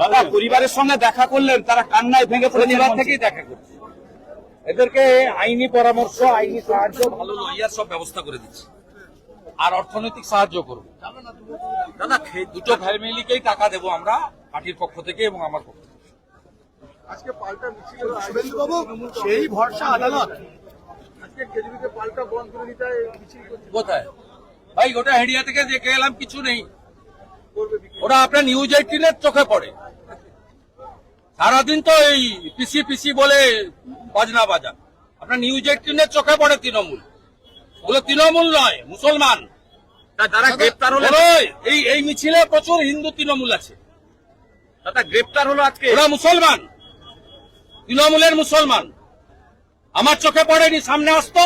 দাদা পরিবারের সঙ্গে দেখা করলেন তারা কান্নায় ভেঙে পড়ে শনিবার থেকেই দেখা করছে। এদেরকে আইনি পরামর্শ আইনি সাহায্য ভালো লয়ার সব ব্যবস্থা করে দিচ্ছে। আর অর্থনৈতিক সাহায্য করব দাদা দুটো ফ্যামিলিকেই টাকা দেবো আমরা পার্টির পক্ষ থেকে এবং আমার পক্ষ থেকে। আজকে পাল্টা মিছিল শুভেন্দুবাবু সেই ভরসা আদালত। আজকে কেজরিকে পাল্টা বন্ধ করে দিতে মিছিল কোথায়? ভাই গোটা হেডিয়া থেকে দেখে এলাম কিছু নেই। ওরা আপনার নিউজ এইটিনের চোখে পড়ে। সারাদিন তো এই পিসি পিসি বলে বাজনা বাজা। আপনার নিউজ এইটিনের চোখে পড়ে তৃণমূল। ওগুলো তৃণমূল নয় মুসলমান। তারা গ্রেপ্তার হলে এই এই মিছিলে প্রচুর হিন্দু তৃণমূল আছে। দাদা গ্রেপ্তার হলো আজকে? ওরা মুসলমান। তৃণমূলের মুসলমান। আমার চোখে পড়েনি সামনে আসতো।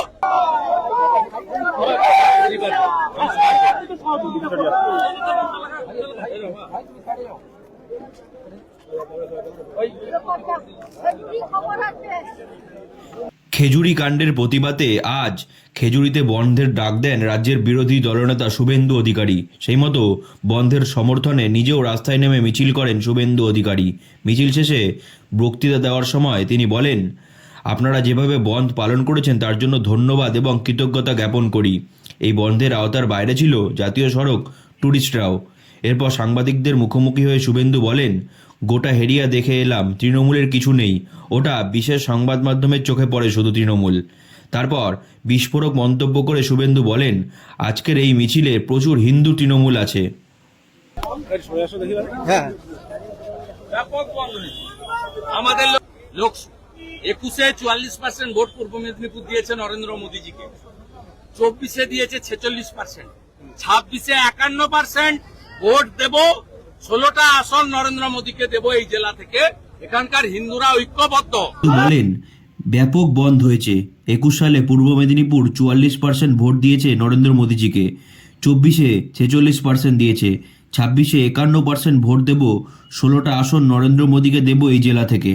খেজুরি কাণ্ডের প্রতিবাদে আজ খেজুরিতে বন্ধের ডাক দেন রাজ্যের বিরোধী দলনেতা শুভেন্দু অধিকারী। সেই মতো বন্ধের সমর্থনে নিজেও রাস্তায় নেমে মিছিল করেন শুভেন্দু অধিকারী। মিছিল শেষে বক্তৃতা দেওয়ার সময় তিনি বলেন, আপনারা যেভাবে বন্ধ পালন করেছেন তার জন্য ধন্যবাদ এবং কৃতজ্ঞতা জ্ঞাপন করি। এই বন্ধের আওতার বাইরে ছিল জাতীয় সড়ক ট্যুরিস্টরাও এরপর সাংবাদিকদের মুখোমুখি হয়ে শুভেন্দু বলেন গোটা হেরিয়া দেখে এলাম তৃণমূলের কিছু নেই। ওটা বিশেষ সংবাদ মাধ্যমের চোখে পড়ে শুধু তৃণমূল। তারপর বিস্ফোরক মন্তব্য করে শুভেন্দু বলেন আজকের এই মিছিলে প্রচুর হিন্দু তৃণমূল আছে। ব্যাপক আমাদের লোক- লোক একুশে চুয়াল্লিশ পার্সেন্ট ভোট পূর্ব মেদিনীপুর দিয়েছে নরেন্দ্র মোদীজিকে। চব্বিশে দিয়েছে ছেচল্লিশ পার্সেন্ট ছাব্বিশে একান্ন পার্সেন্ট ভোট দেব, ষোলোটা আসন নরেন্দ্র মোদীকে দেব এই জেলা থেকে। এখানকার হিন্দুরা ঐক্যবদ্ধ। বলেন, ব্যাপক বন্ধ হয়েছে। একুশ সালে পূর্ব মেদিনীপুর চুয়াল্লিশ পার্সেন্ট ভোট দিয়েছে নরেন্দ্র মোদীজিকে। চব্বিশে ছেচল্লিশ পার্সেন্ট দিয়েছে। ছাব্বিশে একান্ন পার্সেন্ট ভোট দেব, ষোলোটা আসন নরেন্দ্র মোদীকে দেব এই জেলা থেকে।